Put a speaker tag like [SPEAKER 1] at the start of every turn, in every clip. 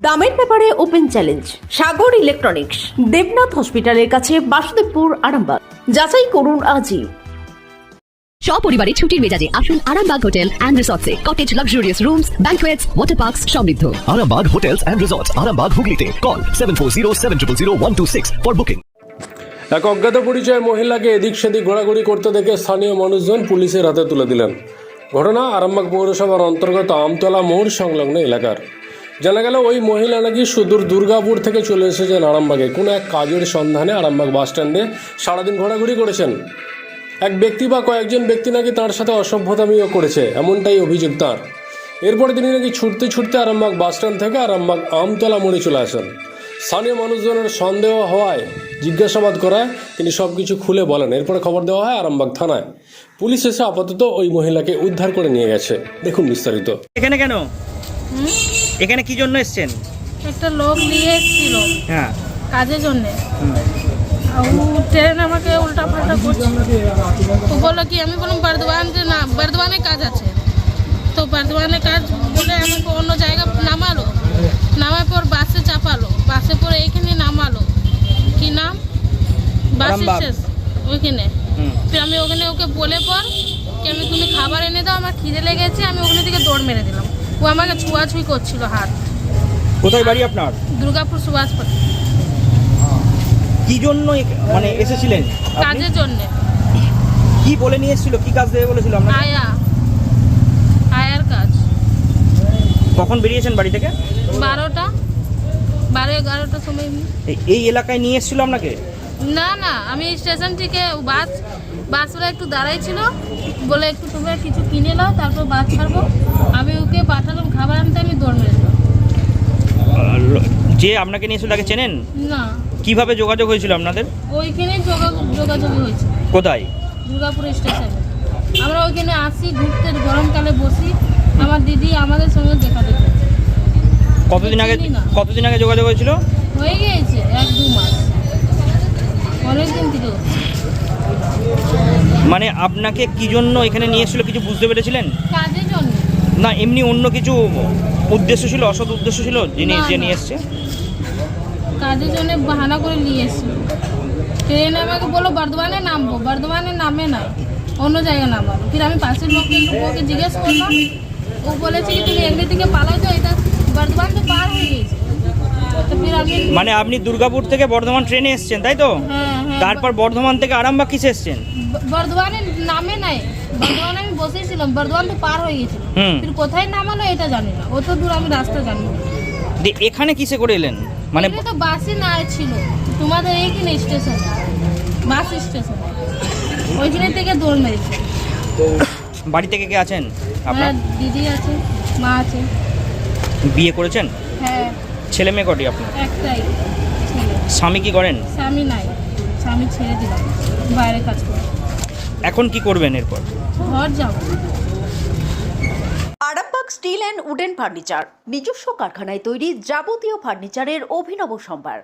[SPEAKER 1] দামের ব্যাপারে open challenge Sagar electronics Debnath হসপিটালের কাছে বাসুদেবপুর আরামবাগ। যাচাই করুন আজই।
[SPEAKER 2] সপরিবারে ছুটির মেজাজে আসুন Arambagh hotel and রিসর্টসে। Cottage luxurious rooms banquets water parks সমৃদ্ধ।
[SPEAKER 3] Arambag Hotels and Resorts, Arambag Hooghly Call 740 for booking.
[SPEAKER 4] এক অজ্ঞাত পরিচয় মহিলাকে এদিক সেদিক ঘোরাঘুরি করতে দেখে স্থানীয় মানুষজন পুলিশের হাতে তুলে দিলেন। ঘটনা আরামবাগ পৌরসভার অন্তর্গত আমতলা মোড় সংলগ্ন এলাকার। জানা গেল ওই মহিলা নাকি সুদূর দুর্গাপুর থেকে চলে এসেছেন আরামবাগে। কোনো এক কাজের সন্ধানে আরামবাগ বাস স্ট্যান্ডে সারাদিন ঘোরাঘুরি করেছেন। এক ব্যক্তি বা কয়েকজন ব্যক্তি নাকি তার সাথে অসভ্যতামিও করেছে এমনটাই অভিযোগ তাঁর। এরপরে তিনি নাকি ছুটতে ছুটতে আরামবাগ বাস স্ট্যান্ড থেকে আরামবাগ আমতলা মোড়ে চলে আসেন। স্থানীয় মানুষজনের সন্দেহ হওয়ায় জিজ্ঞাসাবাদ করায় তিনি সব কিছু খুলে বলেন। এরপরে খবর দেওয়া হয় আরামবাগ থানায়। পুলিশ এসে আপাতত ওই মহিলাকে উদ্ধার করে নিয়ে গেছে। দেখুন বিস্তারিত।
[SPEAKER 5] এখানে কেন? এখানে কি জন্য এসছেন?
[SPEAKER 6] একটা লোক নিয়ে এসেছিল।
[SPEAKER 5] হ্যাঁ।
[SPEAKER 6] কাজের জন্য। ট্রেন আমাকে উল্টা পাল্টা করছে। ও বলল কি আমি বললাম বর্ধমান না বর্ধমানে কাজ আছে। তো বর্ধমানে কাজ বলে আমাকে অন্য জায়গা নামালো। নামার পর বাসে চাপালো। বাসে পরে এইখানে নামালো। কি নাম? বাস। ওইখানে। আমি ওখানে ওকে বলে পর কি আমি তুমি খাবার এনে দাও আমার খিদে লেগেছে আমি ওখানে থেকে দৌড় মেরে দিলাম। ও আমাকে ছুঁয়াছুঁই করছিল হাত।
[SPEAKER 5] কোথায় বাড়ি আপনার?
[SPEAKER 6] দুর্গাপুর সুভাষপতি
[SPEAKER 5] কি জন্য মানে এসেছিলেন
[SPEAKER 6] কাজের জন্যে।
[SPEAKER 5] কি বলে নিয়ে এসেছিল? কি কাজ দেবে বলেছিল আপনার
[SPEAKER 6] আয়া। আয়ার কাজ।
[SPEAKER 5] কখন বেরিয়েছেন বাড়ি থেকে?
[SPEAKER 6] বারোটা। বারো এগারোটার সময়।
[SPEAKER 5] এই- এলাকায় নিয়ে এসেছিল আপনাকে?
[SPEAKER 6] না না আমি স্টেশন থেকে বাস বাসরা একটু দাঁড়াই ছিল বলে একটু তোমরা কিছু কিনে নাও তারপর বাস ছাড়বো। আমি ওকে পাঠালাম খাবার আনতে আমি দৌড় মেরে দিলাম
[SPEAKER 5] আহ, ল- যে আপনাকে নিয়ে এসেছিল তাকে চেনেন?
[SPEAKER 6] না।
[SPEAKER 5] কীভাবে যোগাযোগ হয়েছিল আপনাদের?
[SPEAKER 6] ওইখানে যোগাযোগ হয়েছে।
[SPEAKER 5] কোথায়?
[SPEAKER 6] দুর্গাপুর স্টেশনে। আমরা ওইখানে আসি ঘুরতে গরমকালে বসি। আমার দিদি আমাদের সঙ্গে দেখা দেখে
[SPEAKER 5] কতদিন আগে কতদিন আগে যোগাযোগ হয়েছিল?
[SPEAKER 6] হয়ে গিয়েছে এক দু মাস। অনেক দিন থেকে
[SPEAKER 5] মানে আপনাকে কি জন্য এখানে নিয়ে এসেছিল কিছু বুঝতে পেরেছিলেন?
[SPEAKER 6] জন্য
[SPEAKER 5] না এমনি অন্য কিছু উদ্দেশ্য ছিল অসৎ উদ্দেশ্য ছিল যিনি
[SPEAKER 6] না,
[SPEAKER 5] যে নিয়ে এসছে?
[SPEAKER 6] কাজের জন্য বাহানা করে নিয়ে এসেছিল ট্রেন আমাকে বলো বর্ধমানে নামবো বর্ধমানে নামে নাই অন্য জায়গায় নামালো ফির আমি পাশের লোককে ওকে জিজ্ঞেস করলাম ও বলেছে কি তুমি এমনি থেকে পালাও তো এটা বর্ধমান তো পার হয়ে আমি
[SPEAKER 5] মানে আপনি দুর্গাপুর থেকে বর্ধমান ট্রেনে এসছেন তাই তো?
[SPEAKER 6] হ্যাঁ হ্যাঁ।
[SPEAKER 5] তারপর বর্ধমান থেকে আরামবাগ কিসে এসছেন?
[SPEAKER 6] ব- বর্ধমানে নামে নাই। বর্ধমানে আমি বসেছিলাম বর্ধমান তো পার হয়ে গেছিল।
[SPEAKER 5] হুম।
[SPEAKER 6] ফির কোথায় নামালো এটা জানি না অত দূর আমি রাস্তা জানি না।
[SPEAKER 5] দিয়ে এখানে কিসে করে এলেন? মানে
[SPEAKER 6] তো বাসই না ছিল। তোমাদের এইখানে স্টেশন? Bus station. ওইখানে থেকে দৌড় মেরেছে।
[SPEAKER 5] বাড়ি থেকে কে আছেন? আপনার?
[SPEAKER 6] আমার দিদি আছে মা আছে।
[SPEAKER 5] বিয়ে করেছেন?
[SPEAKER 6] হ্যাঁ।
[SPEAKER 5] ছেলে মেয়ে কটি আপনার?
[SPEAKER 6] একটাই ছেলে।
[SPEAKER 5] স্বামী কি করেন?
[SPEAKER 6] স্বামী নাই স্বামী ছেড়ে দিলাম বাইরে কাজ করে।
[SPEAKER 5] এখন কি করবেন এরপর?
[SPEAKER 6] ঘর যাব।
[SPEAKER 1] Arambagh steel and wooden furniture নিজস্ব কারখানায় তৈরি যাবতীয় ফার্নিচারের অভিনব সম্ভার।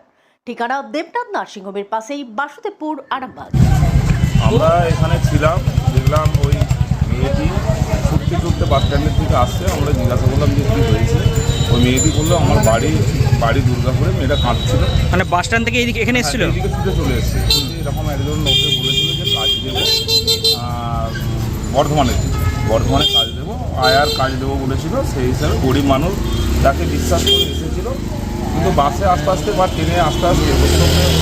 [SPEAKER 1] ঠিকানা দেবনাথ নার্সিংহোমের পাশেই বাসুদেবপুর আরামবাগ।
[SPEAKER 7] আমরা এখানে ছিলাম দেখলাম ওই মেয়েটি ছুটতে ছুটতে বাস স্ট্যান্ডের থেকে আসছে আমরা জিজ্ঞাসা করলাম যে কী হয়েছে। ওই মেয়েটি বলল আমার বাড়ি বাড়ি দুর্গাপুরে। মেয়েটা কাঁদছিল।
[SPEAKER 5] মানে বাস স্ট্যান্ড থেকে এইদিকে এখানে এসেছিল?
[SPEAKER 7] হ্যাঁ, এইদিকে ছুটে চলে এসেছে। এরকম একজন ওকে বলেছিল যে কাজ দেবো। আহ, বর্ধমানে কাজ দেবো আয়ার কাজ দেবো বলেছিল সেই হিসাবে গরিব মানুষ তাকে বিশ্বাস করে এসেছিল। কিন্তু বাসে আস্তে আস্তে বা ট্রেনে আস্তে আস্তে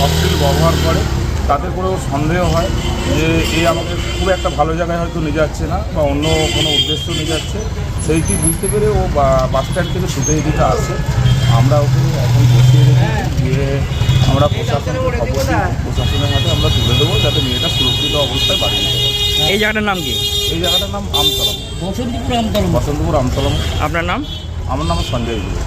[SPEAKER 7] অশ্লীল ব্যবহার করে তাতে করে ওর সন্দেহ হয় যে এ আমাকে খুব একটা ভালো জায়গায় হয়তো নিয়ে যাচ্ছে না বা অন্য কোনো উদ্দেশ্য নিয়ে যাচ্ছে। সেইটি বুঝতে পেরে ও বাস স্ট্যান্ড থেকে ছুটে এদিকে আসে। আমরা ওকে এখন বসিয়ে রেখেছি দিয়ে আমরা প্রশাসনের প্রশাসনের হাতে আমরা তুলে দেবো যাতে মেয়েটা সুরক্ষিত অবস্থায় বাড়ি যেতে পারে
[SPEAKER 5] এই জায়গাটার নাম কি?
[SPEAKER 7] এই জায়গাটার নাম আমতলম বসন্তপুর আমতলম বসন্তপুর আমতলম
[SPEAKER 5] আপনার নাম?
[SPEAKER 7] আমার নাম সঞ্জয় গুরু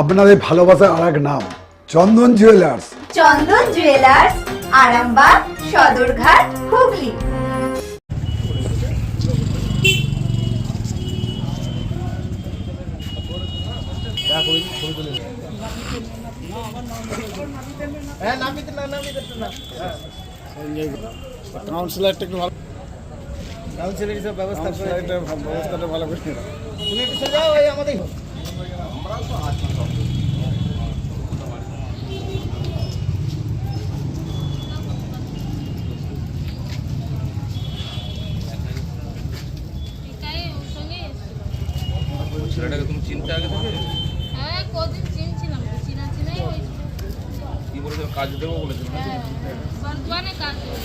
[SPEAKER 8] আপনাদের ভালোবাসার আর এক নাম চন্দন জুয়েলার্স।
[SPEAKER 9] চন্দন জুয়েলার্স আরামবাগ সদরঘাট হুগলি।
[SPEAKER 10] কাউন্সিলারটা একটু ভালো কাউন্সিলার হিসাবে ব্যবস্থা ব্যবস্থাটা ভালো করে তুমি একটু সোজা ওই আমাদের
[SPEAKER 7] ছেলেটাকে তুমি চিনতে আগে থেকে
[SPEAKER 6] হ্যাঁ কদিন চিনছিলাম চিনা চিনাই হয়েছিল
[SPEAKER 7] কাজ দেবো বলেছিল?
[SPEAKER 6] হ্যাঁ বর্ধমানে কাজ দেবো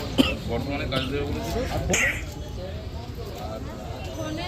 [SPEAKER 7] বর্তমানে কাজ দেবো বলেছিল
[SPEAKER 6] ফোনে